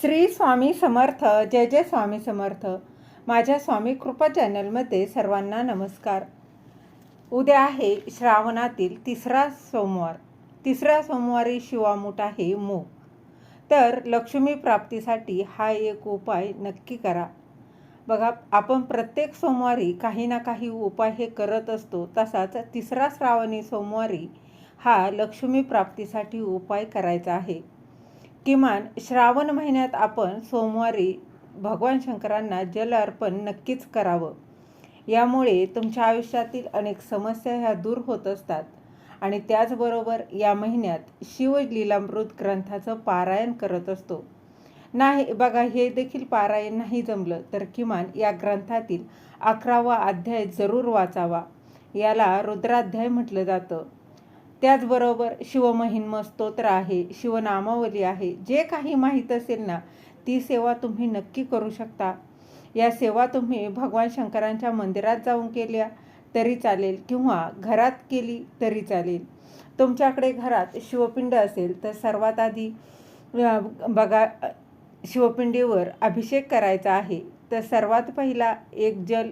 श्री स्वामी समर्थ जय जय स्वामी समर्थ. माझ्या स्वामी कृपा चॅनलमध्ये सर्वांना नमस्कार. उद्या आहे श्रावणातील तिसरा सोमवार. तिसऱ्या सोमवारी शिवामूठ आहे मूग. तर लक्ष्मी प्राप्तीसाठी हा एक उपाय नक्की करा. बघा आपण प्रत्येक सोमवारी काही ना काही उपाय हे करत असतो तसाच तिसरा श्रावणी सोमवारी हा लक्ष्मी प्राप्तीसाठी उपाय करायचा आहे. किमान श्रावण महिन्यात आपण सोमवारी भगवान शंकरांना जल अर्पण नक्कीच करावं. यामुळे तुमच्या आयुष्यातील अनेक समस्या ह्या दूर होत असतात. आणि त्याचबरोबर या महिन्यात शिवलीलामृत ग्रंथाचं पारायण करत असतो. नाही बघा हे देखील पारायण नाही जमलं तर किमान या ग्रंथातील अकरावा अध्याय जरूर वाचावा. याला रुद्राध्याय म्हटलं जातं. त्याचबरोबर शिवमहिन्म स्तोत्र आहे शिवनामावली आहे जे काही माहीत असेल ना ती सेवा तुम्ही नक्की करू शकता. या सेवा तुम्ही भगवान शंकरांच्या मंदिरात जाऊन केल्या तरी चालेल किंवा घरात केली तरी चालेल. तुमच्याकडे घरात शिवपिंड असेल तर सर्वात आधी बघा शिवपिंडीवर अभिषेक करायचा आहे. तर सर्वात पहिला एक जल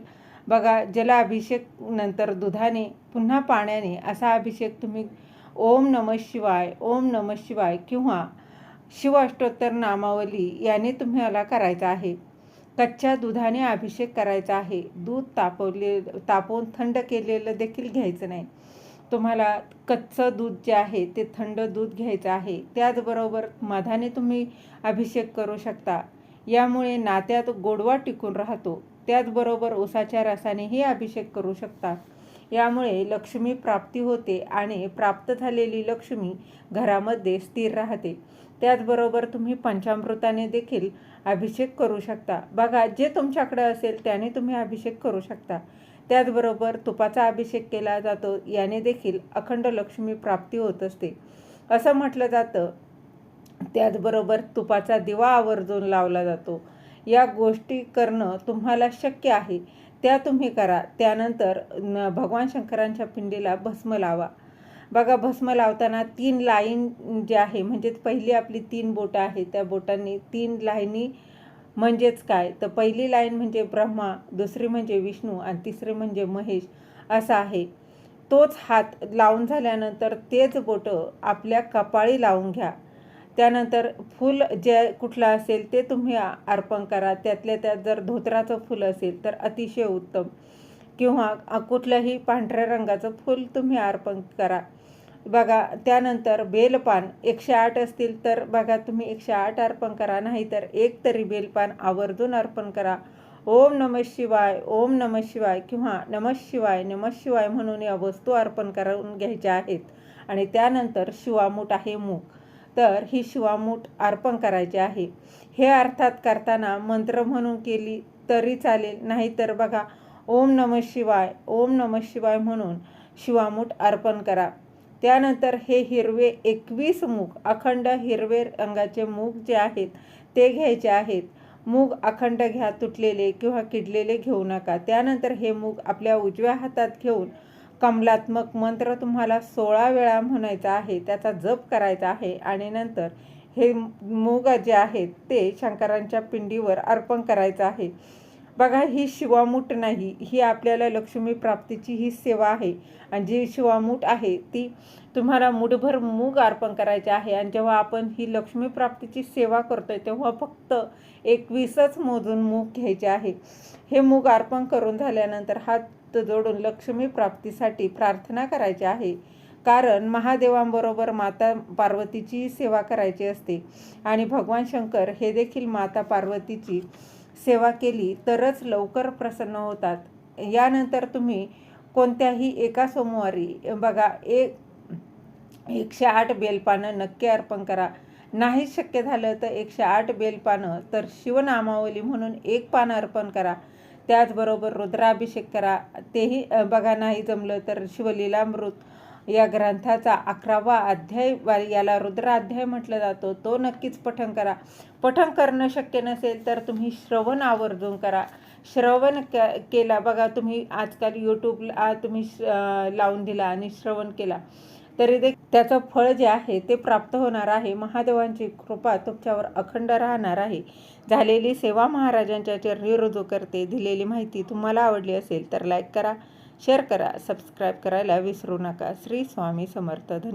बघा जलाभिषेक नंतर दुधाने पुन्हा पाण्याने असा अभिषेक तुम्ही ओम नम शिवाय ओम नम शिवाय किंवा शिव अष्टोत्तर नामावली याने तुम्हाला करायचा आहे. कच्च्या दुधाने अभिषेक करायचा आहे. दूध तापवले तापवून थंड केलेलं देखील घ्यायचं नाही. तुम्हाला कच्चं दूध जे आहे ते थंड दूध घ्यायचं आहे. त्याचबरोबर मधाने तुम्ही अभिषेक करू शकता. यामुळे नात्यात गोडवा टिकून राहतो. त्याचबरोबर उसाच्या रसानेही अभिषेक करू शकता यामुळे लक्ष्मी प्राप्ती होते आणि प्राप्त झालेली लक्ष्मी घरामध्ये स्थिर राहते. त्याचबरोबर तुम्ही पंचामृताने देखील अभिषेक करू शकता. बघा जे तुमच्याकडे असेल त्याने तुम्ही अभिषेक करू शकता. त्याचबरोबर तुपाचा अभिषेक केला जातो याने देखील अखंड लक्ष्मी प्राप्ती होत असते. असं म्हटलं जातं त्याचबरोबर तुपाचा दिवा आवर्जून लावला जातो. या गोष्टी करणं तुम्हाला शक्य आहे. त्या तुम्ही करा. त्यानंतर न भगवान शंकरांच्या पिंडीला भस्म लावा. बघा भस्म लावताना तीन लाईन जे आहे म्हणजेच पहिली आपली तीन बोटं आहेत त्या बोटांनी तीन लाईनी म्हणजेच काय? तर पहिली लाईन म्हणजे ब्रह्मा दुसरी म्हणजे विष्णू आणि तिसरी म्हणजे महेश असा आहे. तोच हात लावून झाल्यानंतर तेच बोटं आपल्या कपाळी लावून घ्या. त्यानंतर फूल जे कुठलं असेल ते तुम्ही अर्पण करा. त्यातल्या त्यात जर धोत्राचं फूल असेल तर अतिशय उत्तम. किंवा कुठलंही पांढऱ्या रंगाचं फूल तुम्ही अर्पण करा. बघा त्यानंतर बेलपान एकशे आठ असतील तर बघा तुम्ही एकशे आठ अर्पण करा. नाहीतर एक तरी बेलपान आवर्जून अर्पण करा. ओम नम शिवाय ओम नम शिवाय किंवा नम शिवाय नम शिवाय म्हणून या वस्तू अर्पण करून घ्यायच्या आहेत. आणि त्यानंतर शिवामूठ आहे मूग. तर ही शिवामूठ अर्पण करायची आहे. हे अर्थात करताना मंत्र म्हणून केली तरी चालेल. नाहीतर बघा ओम नम शिवाय ओम नम शिवाय म्हणून शिवामूठ अर्पण करा. त्यानंतर हे हिरवे एकवीस मूग अखंड हिरवे रंगाचे मूग जे आहेत ते घ्यायचे आहेत. मूग अखंड घ्या तुटलेले किंवा किडलेले घेऊ नका. त्यानंतर हे मूग आपल्या उजव्या हातात घेऊन कमलात्मक मंत्र तुम्हाला सोळा वेळा म्हणायचा आहे त्याचा जप करायचा आहे आणि नंतर हे मूग जे आहेत ते शंकरांच्या पिंडीवर अर्पण करायचं आहे. बघा ही शिवामूठ नाही ही आपल्याला लक्ष्मी प्राप्तीची ही सेवा आहे. आणि जी शिवामूठ आहे ती तुम्हाला मुठभर मूग अर्पण करायचे आहे. आणि जेव्हा आपण ही लक्ष्मी प्राप्तीची सेवा करतोय तेव्हा फक्त एकवीसच मोजून मूग घ्यायचे आहे. हे मूग अर्पण करून झाल्यानंतर हा हात जोडून लक्ष्मी प्राप्तीसाठी प्रार्थना करायची आहे. कारण महादेवांबरोबर माता पार्वतीची सेवा करायची असते. आणि भगवान शंकर हे देखील माता पार्वतीची सेवा केली तरच लवकर प्रसन्न होतात. यानंतर तुम्ही कोणत्याही एका सोमवारी बघा एक एकशे आठ बेलपानं नक्की अर्पण करा. नाही शक्य झालं तर एकशे आठ बेलपानं तर शिवनामावली म्हणून एक पान अर्पण करा. त्याचबरोबर रुद्राभिषेक करा. तेही बघा नाही जमलं तर शिवलीलामृत या ग्रंथाचा अकरावा अध्याय वा- याला रुद्राध्याय म्हटलं जातो. तो नक्कीच पठण करा. पठण करणं शक्य नसेल तर तुम्ही श्रवण आवर्जून करा. श्रवण के केला. बघा तुम्ही आजकाल यूट्यूबला तुम्ही श- लावून दिला आणि श्रवण केला. तरी दे त्याचं फळ जे आहे ते प्राप्त होणार आहे. महादेवांची कृपा तुमच्यावर अखंड राहणार आहे. झालेली सेवा महाराजांच्या चरणी रुजू करते. दिलेली माहिती तुम्हाला आवडली असेल तर लाईक करा शेअर करा सबस्क्राईब करायला विसरू नका. श्री स्वामी समर्थ. धन्यवाद.